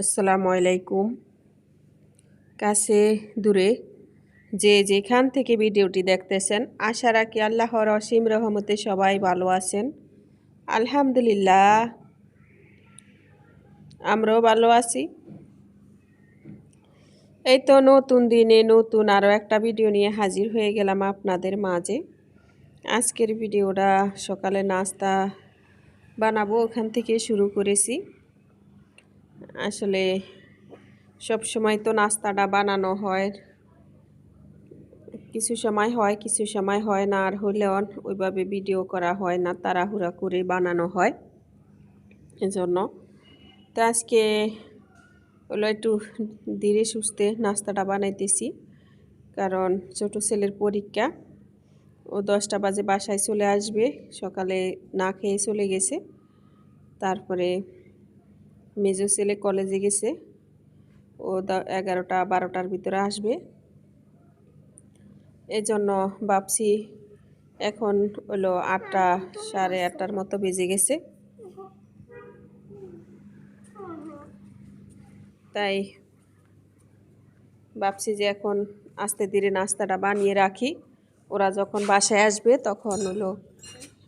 আসসালামু আলাইকুম। কাছে দূরে যে যেখান থেকে ভিডিওটি দেখতেছেন, আশা রাখি আল্লাহর অসীম রহমতে সবাই ভালো আছেন। আলহামদুলিল্লাহ, আমরাও ভালো আছি। এই তো নতুন দিনে নতুন আরও একটা ভিডিও নিয়ে হাজির হয়ে গেলাম আপনাদের মাঝে। আজকের ভিডিওটা সকালে নাস্তা বানাবো, ওখান থেকে শুরু করেছি। আসলে সব সময় তো নাস্তাটা বানানো হয়। কিছু সময় হয়, কিছু সময় হয় না, আর হলেও ওইভাবে ভিডিও করা হয় না, তাড়াহুড়া করে বানানো হয়। এজন্য। তো আজকে হলো একটু ধীরে সুস্থে নাস্তাটা বানাইতেছি, কারণ ছোট ছেলের পরীক্ষা। ও দশটা বাজে বাসায় চলে আসবে, সকালে না খেয়ে চলে গেছে। তারপরে মেজো ছেলে কলেজে গেছে। ও এগারোটা বারোটার ভিতরে আসবে। এজন্য ভাবছি এখন হলো আটটা সাড়ে আটটার মতো বেজে গেছে। তাই ভাবছি যে এখন আস্তে ধীরে নাস্তাটা বানিয়ে রাখি। ওরা যখন বাসায় আসবে তখন হলো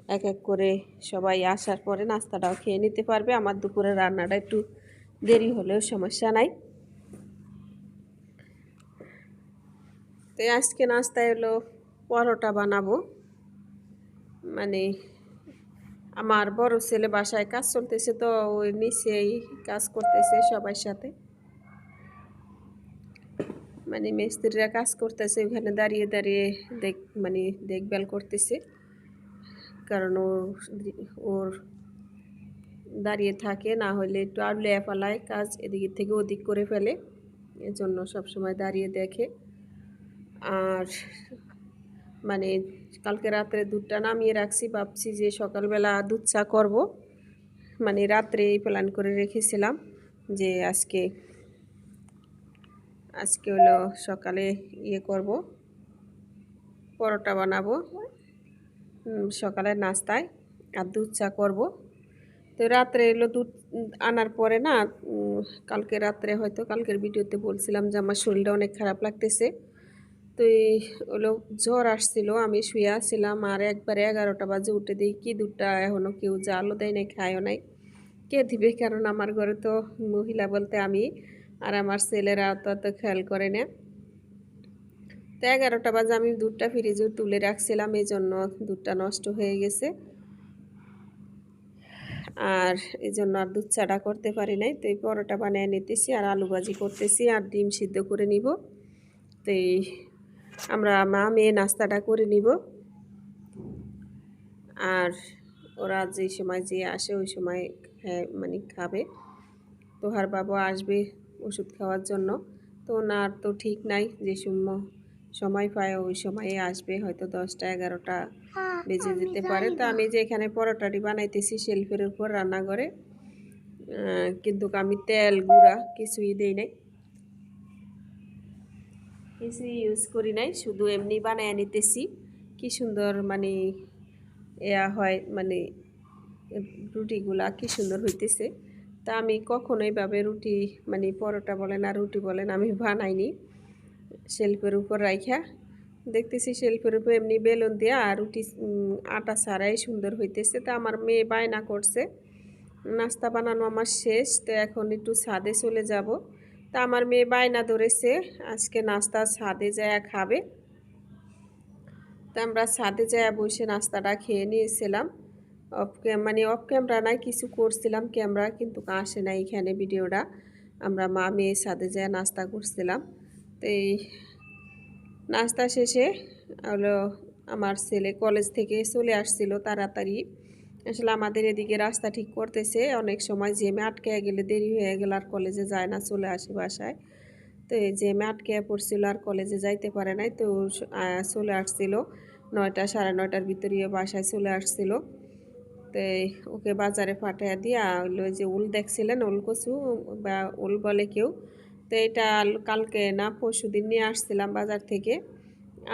এক এক করে সবাই আসার পরে নাস্তাটাও খেয়ে নিতে পারবে। আমার দুপুরের রান্নাটা একটু দেরি হলেও সমস্যা নাই। তো আজকে নাস্তায় হলো পরোটা বানাবো। মানে আমার বড় ছেলে বাসায় কাজ চলতেছে তো ওই নিচেই কাজ করতেছে সবার সাথে। মানে মিস্ত্রিরা কাজ করতেছে, ওখানে দাঁড়িয়ে দাঁড়িয়ে দেখ মানে দেখভাল করতেছে। কারণ ওর ওর দাঁড়িয়ে থাকে, না হলে একটু আড়লে ফেলায়, কাজ এদিক থেকে ওদিক করে ফেলে। এজন্য সবসময় দাঁড়িয়ে দেখে। আর মানে কালকে রাত্রে দুধটা নামিয়ে রাখছি, ভাবছি যে সকালবেলা দুধ চা করব। মানে রাত্রে প্ল্যান করে রেখেছিলাম যে আজকে আজকে হলো সকালে ইয়ে করব, পরোটা বানাবো। সকালের নাস্তায় আর দুধ চা করব। তো রাত্রে এলো দুধ আনার পরে না কালকে রাত্রে হয়তো, কালকের ভিডিওতে বলছিলাম যে আমার শরীরটা অনেক খারাপ লাগতেছে। তো এই হলো জ্বর আসছিল, আমি শুয়ে আসছিলাম আর একবারে এগারোটা বাজে উঠে দিই কি দুধটা এখনও কেউ জালও দেয় নাই, খায়ও নাই। কে দিবে? কারণ আমার ঘরে তো মহিলা বলতে আমি, আর আমার ছেলেরা তো অত খেয়াল করে না। তো এগারোটা বাজে আমি দুধটা ফ্রিজে তুলে রাখছিলাম এই জন্য দুধটা নষ্ট হয়ে গেছে। আর এই জন্য আর দুধ চাটা করতে পারি নাই। তো এই পরোটা বানিয়ে নিতেছি আর আলু ভাজি করতেছি আর ডিম সিদ্ধ করে নিব। তো এই আমরা মা মেয়ে নাস্তাটা করে নিব। আর ওরা যে সময় যে আসে ওই সময় মানে খাবে। তোহার বাবা আসবে ওষুধ খাওয়ার জন্য। তো ওনার তো ঠিক নাই যে সময় পায় ওই সময়ে আসবে হয়তো দশটা এগারোটা বেজে যেতে পারে। তো আমি যে এখানে পরোটাটি বানাইতেছি শেলফের উপর রান্নাঘরে কিন্তু আমি তেল গুঁড়া কিছুই দিই নাই। কিছুই ইউজ করি নাই শুধু এমনি বানায় নিতেছি। কি সুন্দর মানে এয়া হয় মানে রুটিগুলা কি সুন্দর হইতেছে। তা আমি কখনোই ভাবে রুটি মানে পরোটা বলেন আর রুটি বলেন আমি বানাইনি। শেল্পের উপর রাইখা। দেখতেছি শেল্পের উপর এমনি বেলুন দিয়ে আর রুটি আটা ছাড়াই সুন্দর হইতেছে। তা আমার মেয়ে বায়না করছে। নাস্তা বানানো আমার শেষ। তো এখন একটু ছাদে চলে যাব। তা আমার মেয়ে বায়না ধরেছে। আজকে নাস্তা ছাদে যায় খাবে। তা আমরা ছাদে যায় বসে নাস্তাটা খেয়ে নিয়েছিলাম। অফ মানে অফ ক্যামেরা নাই, কিছু করছিলাম ক্যামেরা কিন্তু আসে না এখানে ভিডিওটা। আমরা মা মেয়ে ছাদে যায় নাস্তা করছিলাম। তো এই নাস্তা শেষে হলো আমার ছেলে কলেজ থেকে চলে আসছিল তাড়াতাড়ি। আসলে আমাদের এদিকে রাস্তা ঠিক করতেছে, অনেক সময় জেমে আটকে গেলে দেরি হয়ে গেল আর কলেজে যায় না, চলে আসে বাসায়। তো এই জেমে আটকে পড়ছিল, আর কলেজে যাইতে পারে নাই, তো চলে আসছিল। নয়টা, সাড়ে নয়টার ভিতরে বাসায় চলে আসছিল। তো ওকে বাজারে পাঠিয়ে দিয়া ওই যে, উল দেখছিলেন? উল কচু বা উল বলে কেউ? তো এটা কালকে না পরশু দিন নিয়ে আসছিলাম বাজার থেকে।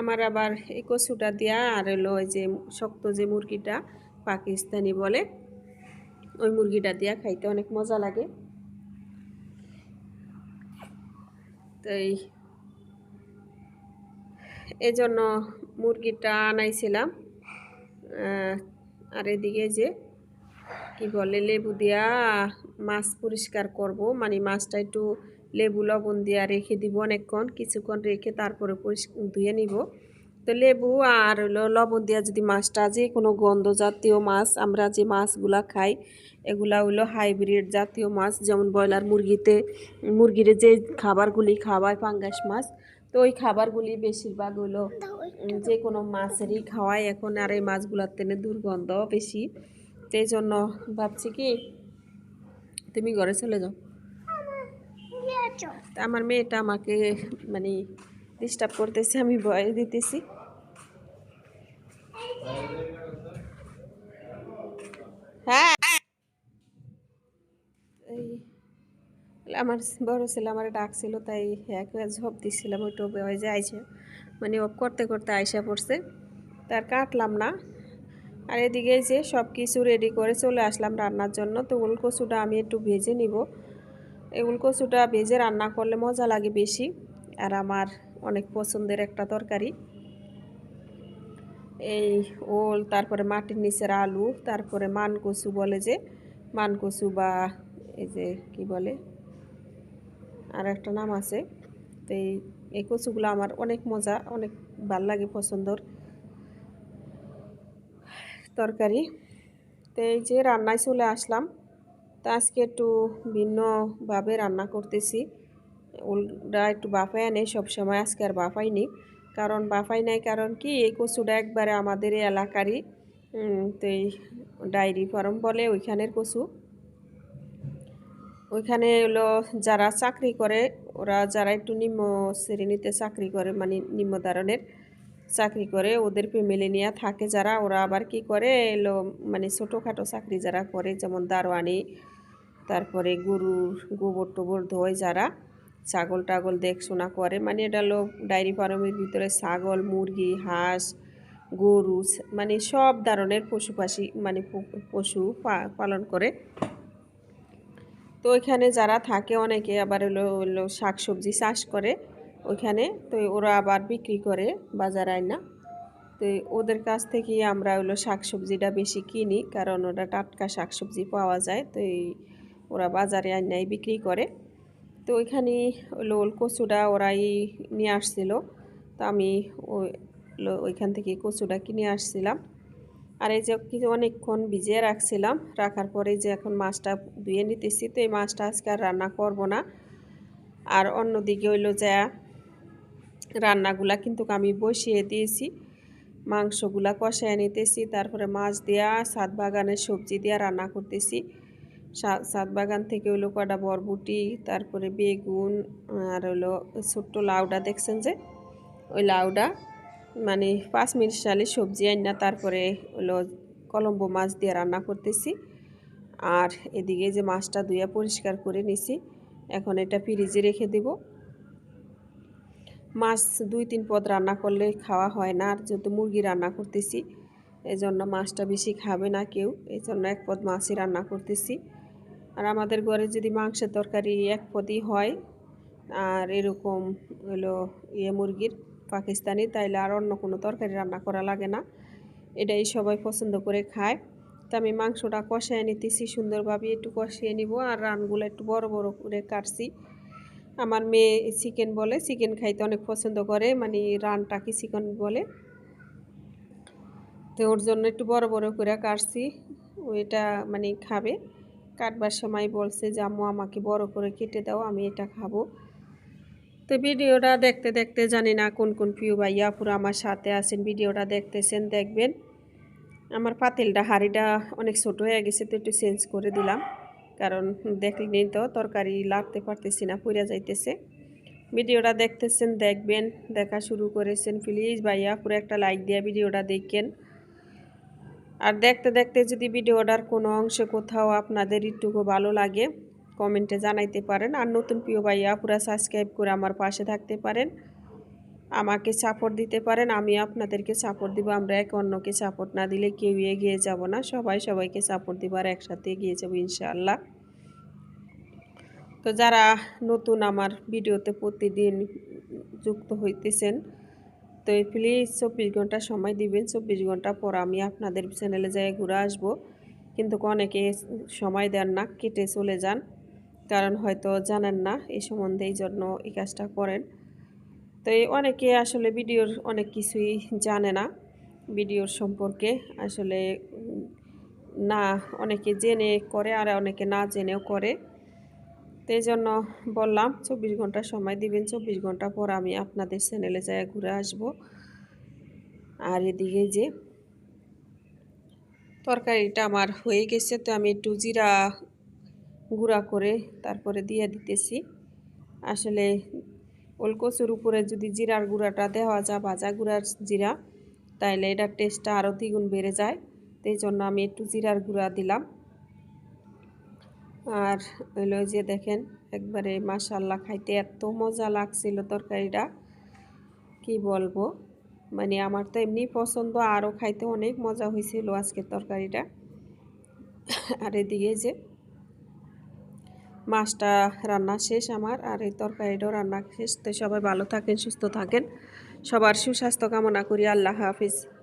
আমার আবার এই কচুটা দেওয়া আর হলো ওই যে শক্ত যে মুরগিটা পাকিস্তানি বলে, ওই মুরগিটা দিয়া খাইতে অনেক মজা লাগে। তো এই এই জন্য মুরগিটা আনাইছিলাম। আর এদিকে যে কি বলে, লেবু দিয়া মাছ পরিষ্কার করব মানে মাছটা একটু লেবু লবণ দিয়া রেখে দিব অনেকক্ষণ, কিছুক্ষণ রেখে তারপরে পরিষ্কার ধুয়ে নিব। তো লেবু আর হলো লবণ দিয়া যদি মাছটা যে কোনো গন্ধ জাতীয় মাছ, আমরা যে মাছগুলা খাই, এগুলা হলো হাইব্রিড জাতীয় মাছ, যেমন ব্রয়লার মুরগিতে, মুরগির যে খাবারগুলি খাওয়ায় পাঙ্গাস মাছ, তো ওই খাবারগুলি বেশিরভাগ হলো যে কোনো মাছেরই খাওয়ায়। এখন আর এই মাছগুলোর তেনে দুর্গন্ধ বেশি। এই জন্য ভাবছি কি, তুমি ঘরে চলে যাও। আমার মেয়েটা আমাকে মানে ডিস্টার্ব করতেছে, আমি ভয় দিতেছি। হ্যাঁ। আমার বড় ছেলে আমার ডাকছিল, তাই এক ঝোপ দিচ্ছিলাম ওই টোপে হয়ে যে মানে অফ করতে করতে আইসা পড়ছে, তার কাটলাম না। আর এদিকে যে সব কিছু রেডি করে চলে আসলাম রান্নার জন্য, তো উল কচুটা আমি একটু ভেজে নিব। এই উল কচুটা ভেজে রান্না করলে মজা লাগে বেশি। আর আমার অনেক পছন্দের একটা তরকারি। এই ওল, তারপরে মাটির নিচের আলু, তারপরে মান কচু বলে যে, মান কচু বা এই যে কি বলে, আর একটা নাম আছে। তো এই এই কচুগুলো আমার অনেক মজা, অনেক ভালো লাগে পছন্দর তরকারি। তো এই যে রান্নায় চলে আসলাম। তো আজকে একটু ভিন্নভাবে রান্না করতেছি। ওলটা একটু বাফায় আনে সবসময় আজকে আর বাফাইনি কারণ বাফাই নাই কারণ কি? এই কচুটা একবারে আমাদের এলাকারই তো এই ডায়েরি ফার্ম বলে ওইখানের কচু। ওইখানে হলো যারা চাকরি করে, ওরা যারা একটু নিম্ন শ্রেণীতে চাকরি করে মানে নিম্ন ধরনের চাকরি করে, ওদের ফ্যামিলি নিয়ে থাকে যারা। ওরা আবার কি করে? এলো মানে ছোটোখাটো চাকরি যারা করে, যেমন দারোয়ানি তারপরে গরুর গোবর টোবর ধোয় যারা, ছাগল টাগল দেখশোনা করে। মানে এটা হলো ডায়েরি ফার্মের ভিতরে ছাগল, মুরগি, হাঁস, গরু মানে সব ধরনের পশু পাখি মানে পশু পালন করে। তো ওইখানে যারা থাকে অনেকে আবার হলো হলো শাক সবজি চাষ করে ওইখানে। তো ওরা আবার বিক্রি করে বাজার আয় না তো ওদের কাছ থেকেই আমরা হলো শাক সবজিটা বেশি কিনি, কারণ ওটা টাটকা শাক সবজি পাওয়া যায়। তো এই ওরা বাজারে আয়নায় বিক্রি করে। তো ওইখানে লোল কচুটা ওরাই নিয়ে আসছিল। তো আমি ওই ওইখান থেকে কচুটা কিনে আসছিলাম। আর এই যে কিছু অনেকক্ষণ ভিজিয়ে রাখছিলাম। রাখার পরে যে এখন মাছটা ধুয়ে নিতেছি, তো এই মাছটা আজকে আর রান্না করব না। আর অন্যদিকে হইল যে রান্নাগুলা কিন্তু আমি বসিয়ে দিয়েছি। মাংসগুলা কষায় নিতেছি, তারপরে মাছ দেওয়া সাত বাগানের সবজি দিয়া রান্না করতেছি। সাত বাগান থেকে হইল কটা বরবুটি, তারপরে বেগুন, আর হলো ছোট্ট লাউডা, দেখছেন যে? ওই লাউডা মানে পাঁচ মিনিট সালে সবজি আইনা তারপরে হলো কলম্বো মাছ দিয়ে রান্না করতেছি। আর এদিকে যে মাছটা ধুয়ে পরিষ্কার করে নিছি, এখন এটা ফ্রিজে রেখে দেব। মাছ দুই তিন পদ রান্না করলে খাওয়া হয় না, আর যেহেতু মুরগি রান্না করতেছি এই জন্য মাছটা বেশি খাবে না কেউ এই জন্য এক পদ মাছই রান্না করতেছি। আর আমাদের ঘরে যদি মাংসের তরকারি এক পদই হয়, আর এরকম হলো ইয়ে মুরগির পাকিস্তানি, তাইলে আর অন্য কোনো তরকারি রান্না করা লাগে না। এটাই সবাই পছন্দ করে খায়। তো আমি মাংসটা কষায় নিতেছি, সুন্দরভাবে একটু কষিয়ে নিব, আর রানগুলো একটু বড় বড় করে কাটছি। আমার মেয়ে চিকেন বলে, চিকেন খাইতে অনেক পছন্দ করে মানে রানটাকে চিকেন বলে। তো ওর জন্য একটু বড় বড় করে কাটছি ওইটা মানে খাবে। কাটবার সময় বলছে যে, আম্মু, আমাকে বড় করে কেটে দাও, আমি এটা খাব। তো ভিডিওটা দেখতে দেখতে জানি না কোন কোন প্রিয় ভাইয়া পুরো আমার সাথে আছেন। ভিডিওটা দেখতেছেন, দেখবেন। আমার পাতিলটা, হাঁড়িটা অনেক ছোট হয়ে গেছে, তো একটু চেঞ্জ করে দিলাম। কারণ দেখলেনি তো, তরকারি লাগতে পারতেছি না, পুড়ে যাইতেছে। ভিডিওটা দেখতেছেন, দেখবেন, দেখা শুরু করেছেন। প্লিজ ভাইয়া পুরো একটা লাইক দিয়ে ভিডিওটা দেখেন। আর দেখতে দেখতে যদি ভিডিওটার কোনো অংশে কোথাও আপনাদের একটুকু ভালো লাগে, কমেন্টে জানাইতে পারেন। আর নতুন প্রিয় ভাইয়া, পুরো সাবস্ক্রাইব করে আমার পাশে থাকতে পারেন। আমাকে সাপোর্ট দিতে পারেন। আমি আপনাদেরকে সাপোর্ট দিব। আমরা এক অন্যকে সাপোর্ট না দিলে কেউ এগিয়ে যাব না। সবাই সবাইকে সাপোর্ট দিব আর একসাথে এগিয়ে যাব ইনশাআল্লাহ। তো যারা নতুন আমার ভিডিওতে প্রতিদিন যুক্ত হইতেছেন তো প্লিজ চব্বিশ ঘণ্টা সময় দিবেন। চব্বিশ ঘণ্টা পর আমি আপনাদের চ্যানেলে যাই ঘুরে আসব। কিন্তু অনেকে সময় দেন না, কেটে চলে যান। কারণ হয়তো জানেন না এই সম্বন্ধে এই জন্য এই কাজটা করেন। তো এই অনেকে আসলে ভিডিওর অনেক কিছুই জানে না, ভিডিওর সম্পর্কে। আসলে না, অনেকে জেনে করে, আর অনেকে না জেনেও করে। তো এই জন্য বললাম, চব্বিশ ঘণ্টা সময় দিবেন, চব্বিশ ঘণ্টা পর আমি আপনাদের চ্যানেলে যাই ঘুরে আসব। আর এদিকে যে তরকারিটা আমার হয়ে গেছে, তো আমি একটু জিরা গুঁড়া করে তারপরে দিয়ে দিতেছি। আসলে ওলকচুর উপরে যদি জিরার গুঁড়াটা দেওয়া যায়, ভাজা গুঁড়ার জিরা, তাইলে এটার টেস্টটা আরও দ্বিগুণ বেড়ে যায়। তো জন্য আমি একটু জিরার গুঁড়া দিলাম। আর হইল যে দেখেন, একবারে মাশাল্লাহ খাইতে এত মজা লাগছিল তরকারিটা। কি বলব? মানে আমার তো এমনি পছন্দ, আরও খাইতে অনেক মজা হয়েছিল আজকের তরকারিটা। আর এদিকে যে মাছটা রান্না শেষ আমার, আর এই তরকারিটাও রান্না শেষ। তো সবাই ভালো থাকেন, সুস্থ থাকেন। সবার সুস্বাস্থ্য কামনা করি, আল্লাহ হাফিজ।